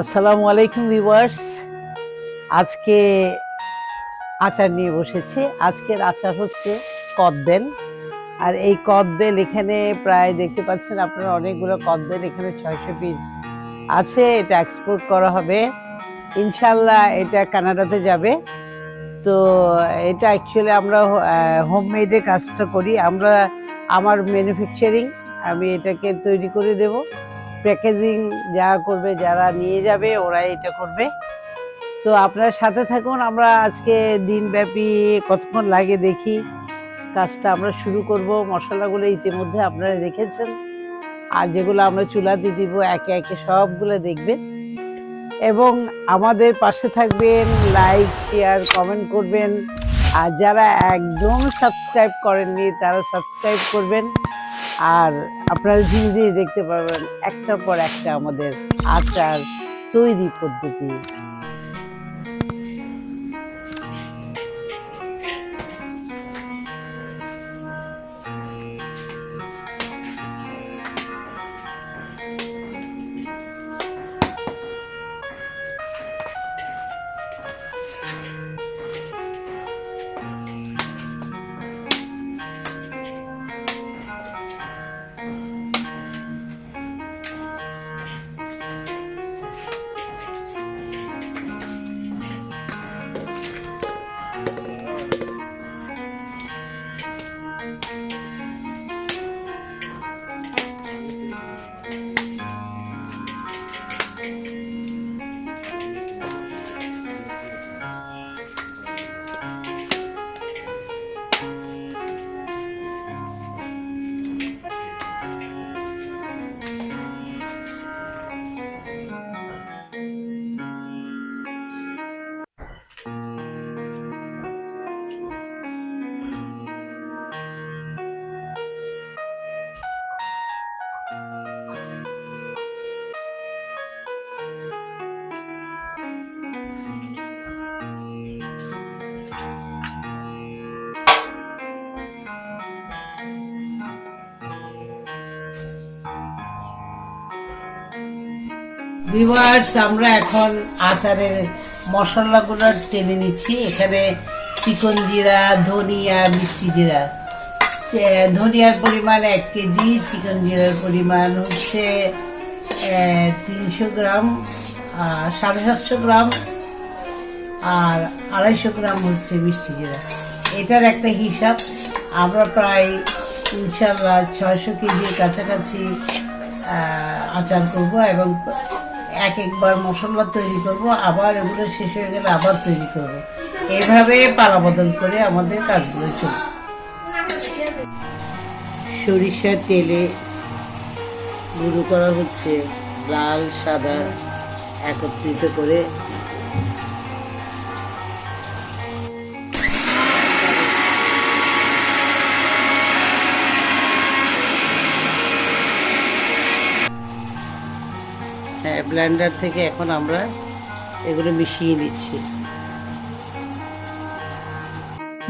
আসসালামু আলাইকুম ভিউয়ার্স। আজকে আচার নিয়ে বসেছি। আজকের আচার হচ্ছে কদবেল আর এই কদবেল এখানে প্রায় দেখতে পাচ্ছেন আপনারা অনেকগুলো কদবেল এখানে ছয়শো পিস আছে। এটা এক্সপোর্ট করা হবে। ইনশাল্লাহ এটা কানাডাতে যাবে। তো এটা অ্যাকচুয়ালি আমরা হোমমেডে কাজটা করি। আমরা, আমার ম্যানুফ্যাকচারিং আমি এটাকে তৈরি করে দেব। প্যাকেজিং যা করবে, যারা নিয়ে যাবে ওরা এটা করবে। তো আপনার সাথে থাকুন, আমরা আজকে দিনব্যাপী কতক্ষণ লাগে দেখি। কাজটা আমরা শুরু করব। মশলাগুলো ইতিমধ্যে আপনারা দেখেছেন। আর যেগুলো আমরা চুলাতে দিব, একে একে সবগুলো দেখবেন। এবং আমাদের পাশে থাকবেন, লাইক, শেয়ার, কমেন্ট করবেন। আর যারা একদম সাবস্ক্রাইব করেননি, তারা সাবস্ক্রাইব করবেন। আর আপনারা ধীরে ধীরে দেখতে পারবেন একটার পর একটা আমাদের আচার তৈরি পদ্ধতি। ভিউয়ার্স আমরা এখন আচারের মশলাগুলো টেনে নিচ্ছি। এখানে চিকন জিরা, ধনিয়া, মিষ্টি জিরা। ধনিয়ার পরিমাণ এক কেজি, চিকন জিরার পরিমাণ হচ্ছে তিনশো গ্রাম সাড়ে সাতশো গ্রাম, আর আড়াইশো গ্রাম হচ্ছে মিষ্টি জিরা। এটার একটা হিসাব, আমরা প্রায় ইনশাল্লাহ ছয়শো কেজির কাছাকাছি আচার করব এবং এক একবার মশলা তৈরি করব, আবার এগুলো শেষ হয়ে গেলে আবার তৈরি করব। এভাবে পালা বদল করে আমাদের কাজগুলো চলবে সরিষার তেলে গুঁড়ো করা হচ্ছে লাল, সাদা একত্রিত করে ব্লেন্ডার থেকে এখন আমরা এগুলো মিশিয়ে নিচ্ছি।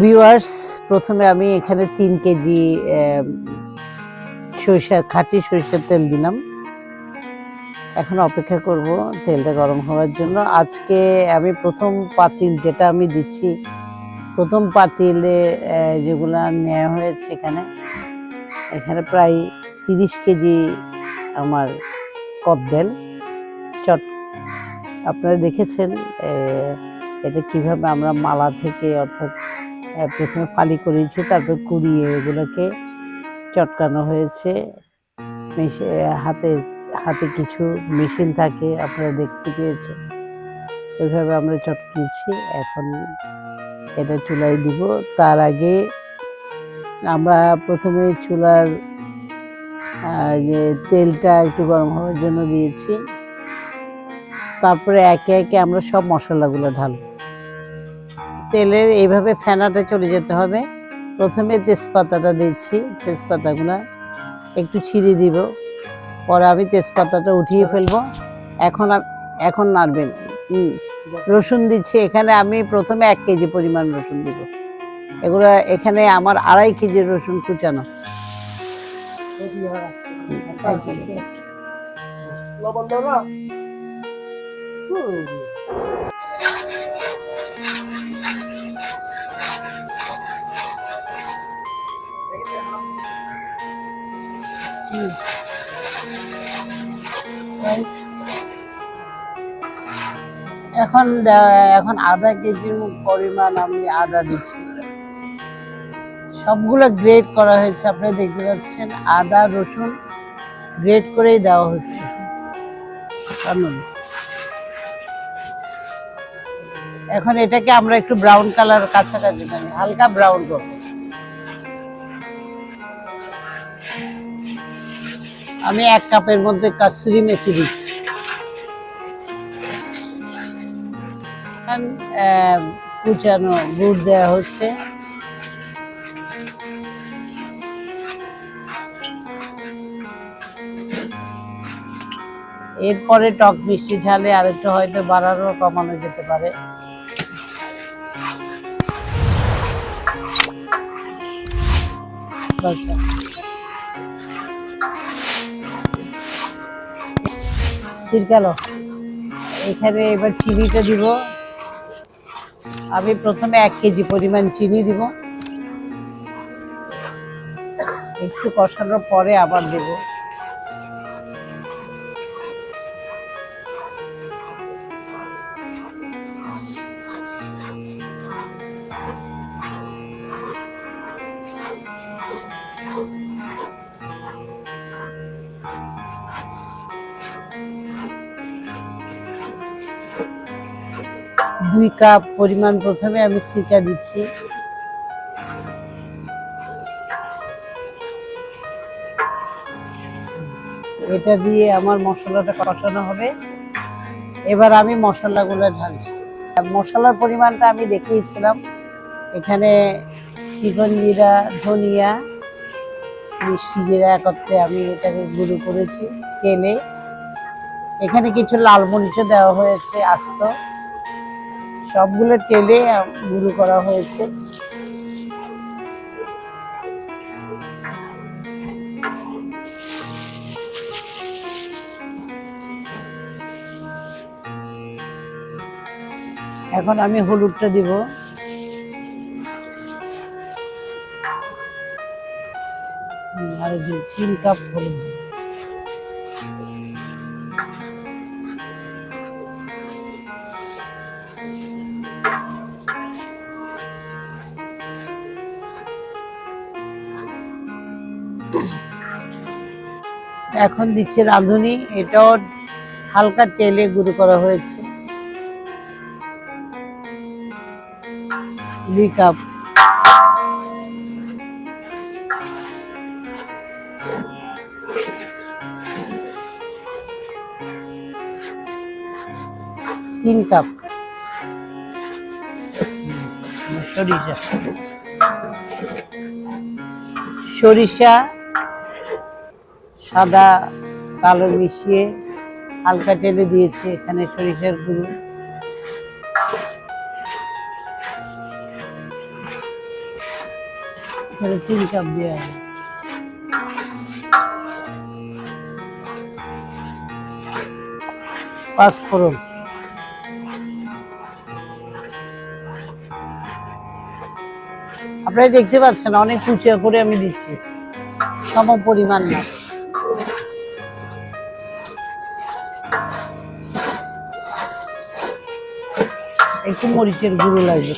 ভিউয়ার্স প্রথমে আমি এখানে তিন কেজি সরিষা, খাঁটি সরিষার তেল দিলাম। এখন অপেক্ষা করব তেলটা গরম হওয়ার জন্য। আজকে আমি প্রথম পাতিল যেটা আমি দিচ্ছি, প্রথম পাতিলে যেগুলো নেওয়া হয়েছে এখানে এখানে প্রায় তিরিশ কেজি আমার কদবেল। চট আপনারা দেখেছেন এটা কীভাবে আমরা মালা থেকে অর্থাৎ প্রথমে ফালি করেছি তারপর কুড়িয়ে এগুলোকে চটকানো হয়েছে। হাতে হাতে কিছু মেশিন থাকে, আপনারা দেখতে পেয়েছেন। ওইভাবে আমরা চটকিয়েছি, এখন এটা চুলায় দিব। তার আগে আমরা প্রথমে চুলার যে তেলটা একটু গরম হওয়ার জন্য দিয়েছি। তারপরে একে একে আমরা সব মশলাগুলো ঢালব। তেলের এইভাবে ফেনাটা চলে যেতে হবে। প্রথমে তেজপাতাটা দিচ্ছি, তেজপাতাগুলো একটু ছিঁড়ে দিব। পরে আমি তেজপাতাটা উঠিয়ে ফেলব। এখন এখন নাড়বেন রসুন দিচ্ছি, এখানে আমি প্রথমে এক কেজি পরিমাণ রসুন দিব। এগুলো এখানে আমার আড়াই কেজি রসুন কুচানো। লবণ এখন এখন আধা কেজির পরিমাণ আমি আদা দিচ্ছি। সবগুলো গ্রেড করা হয়েছে আপনি দেখতে পাচ্ছেন। আদা, রসুন গ্রেড করেই দেওয়া হচ্ছে। এখন এটাকে আমরা একটু ব্রাউন কালার কাছাকাছি মানে হালকা ব্রাউন করব। আমি এক কাপের মধ্যে কাসুরি মেথি দিচ্ছি। কুচানো গুড় দেওয়া হচ্ছে। এরপরে টক মিষ্টি ঝালে, আরেকটু হয়তো বাড়ানো কমানো যেতে পারে। আচ্ছা সিরকালো এখানে এবার চিনিটা দিব। আমি প্রথমে এক কেজি পরিমাণ চিনি দিব। একটু কষানোর পরে আবার দেব। দুই কাপ পরিমাণ প্রথমে আমি সিকা দিচ্ছি। এটা দিয়ে আমার মশলাটা কষানো হবে। এবার আমি মশলাগুলো ঢালছি। মশলার পরিমাণটা আমি দেখিয়েছিলাম। এখানে চিকন জিরা, ধনিয়া মিষ্টি জিরা একত্রে আমি এটাকে গুঁড়ো করেছি তেলে এখানে কিছু লাল মরিচও দেওয়া হয়েছে, আস্ত। সবগুলো তেলে গুঁড়ো করা হয়েছে। এখন আমি হলুদটা দিব। আর তিন কাপ হলুদ এখন দিচ্ছে রাঁধুনি, এটাও হালকা তেলে গুঁড়ো করা হয়েছে। দুই কাপ। তিন কাপ। সরিষা। সরিষা সাদা কালো মিশিয়ে হালকা টেলে দিয়েছে এখানে সরিষার গুঁড়ো। তিন কাপ দেওয়া হবে পাঁচফোড়ন আপনারা দেখতে পাচ্ছেন, অনেক কুচিয়া করে আমি দিচ্ছি। সম পরিমাণ না। একটু মরিচের গুঁড়ো লাগবে।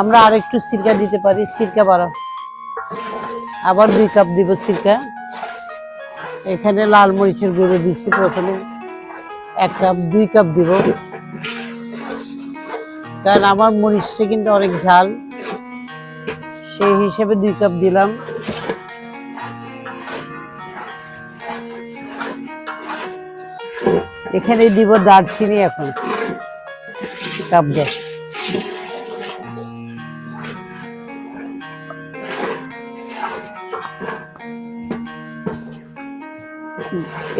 আমরা আর একটু সিরকা দিতে পারি, সিরকা বাড়াও আবার দুই কাপ দিব সিরকা। এখানে লাল মরিচের গুঁড়ো দিচ্ছি প্রথমে। এক কাপ, দুই কাপ দিব। কারণ আমার মরিচটা কিন্তু অনেক ঝাল। সেই হিসেবে দুই কাপ দিলাম। এখানে দিব দারচিনি এখন। কাপ দেয়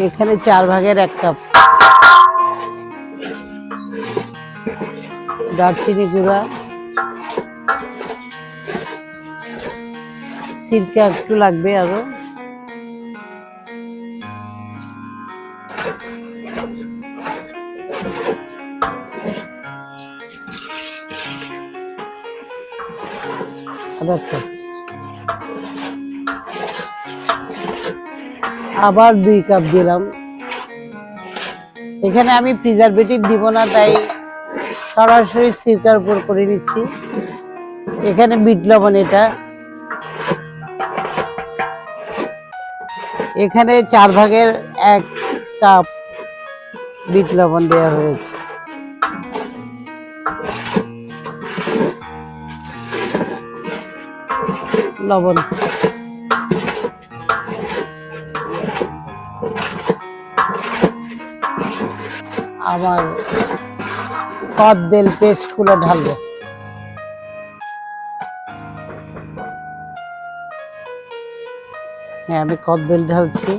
এখানে চার ভাগের এক কাপ। দারচিনি গুঁড়া। সিরকা একটু লাগবে আরও। আদার আবার দুই কাপ দিলাম। এখানে আমি প্রিজারভেটিভ দিব না, তাই সরাসরি সিরকার উপর করে নিচ্ছি। এখানে বিট লবণ এটা। এখানে চার ভাগের এক কাপ বিট লবণ দেওয়া হয়েছে। লবণ। আবার কদবেল পেস্টগুলো ঢালবো। হ্যাঁ আমি কদবেল ঢালছি।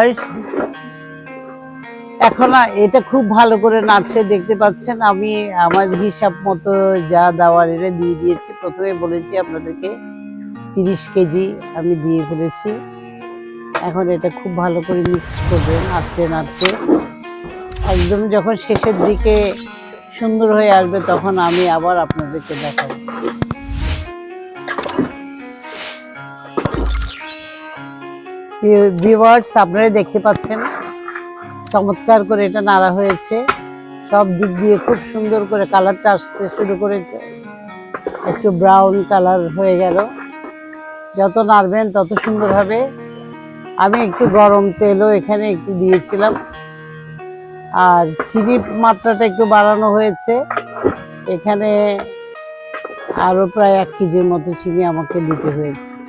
ভিউয়ার্স এখন এটা খুব ভালো করে নাচছে, দেখতে পাচ্ছেন। আমি আমার হিসাব মতো যা দাওয়ার এটা দিয়ে দিয়েছি। প্রথমে বলেছি আপনাদেরকে তিরিশ কেজি আমি দিয়ে ফেলেছি। এখন এটা খুব ভালো করে মিক্স করবেন নাড়তে নাড়তে। একদম যখন শেষের দিকে সুন্দর হয়ে আসবে, তখন আমি আবার আপনাদেরকে দেখাবো। ভিউয়ার্স আপনারা দেখতে পাচ্ছেন। চমৎকার করে এটা নাড়া হয়েছে। সব দিক দিয়ে খুব সুন্দর করে কালারটা আসতে শুরু করেছে। একটু ব্রাউন কালার হয়ে গেল। যত নাড়বেন তত সুন্দর হবে। আমি একটু গরম তেলও এখানে একটু দিয়েছিলাম। আর চিনি মাত্রাটা একটু বাড়ানো হয়েছে। এখানে আরও প্রায় এক কেজির মতো চিনি আমাকে দিতে হয়েছে।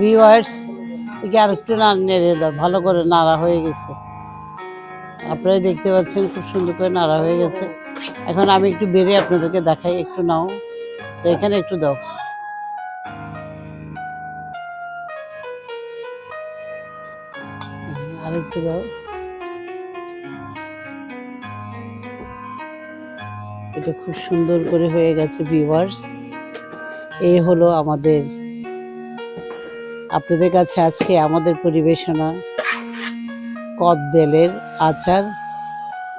ভিউয়ার্স একে আর একটু না নেড়ে দাও, ভালো করে নাড়া হয়ে গেছে। আপনারা দেখতে পাচ্ছেন খুব সুন্দর করে নাড়া হয়ে গেছে। এখন আমি একটু বেড়ে আপনাদেরকে দেখাই, একটু নাও। তো এখানে একটু দাও। আর একটু দাও। এটা খুব সুন্দর করে হয়ে গেছে ভিউয়ার্স এই হলো আমাদের আপনাদের কাছে আজকে আমাদের পরিবেশনা কদবেলের আচার,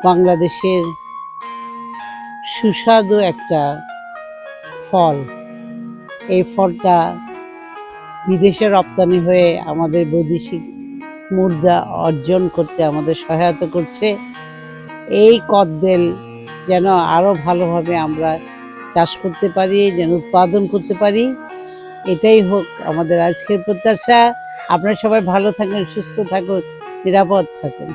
বাংলাদেশের সুস্বাদু একটা ফল। এই ফলটা বিদেশে রপ্তানি হয়ে আমাদের বৈদেশিক মুদ্রা অর্জন করতে আমাদের সহায়তা করছে। এই কদবেল যেন আরও ভালোভাবে আমরা চাষ করতে পারি, যেন উৎপাদন করতে পারি। এটাই হোক আমাদের আজকের প্রত্যাশা। আপনারা সবাই ভালো থাকুন সুস্থ থাকুন নিরাপদ থাকুন।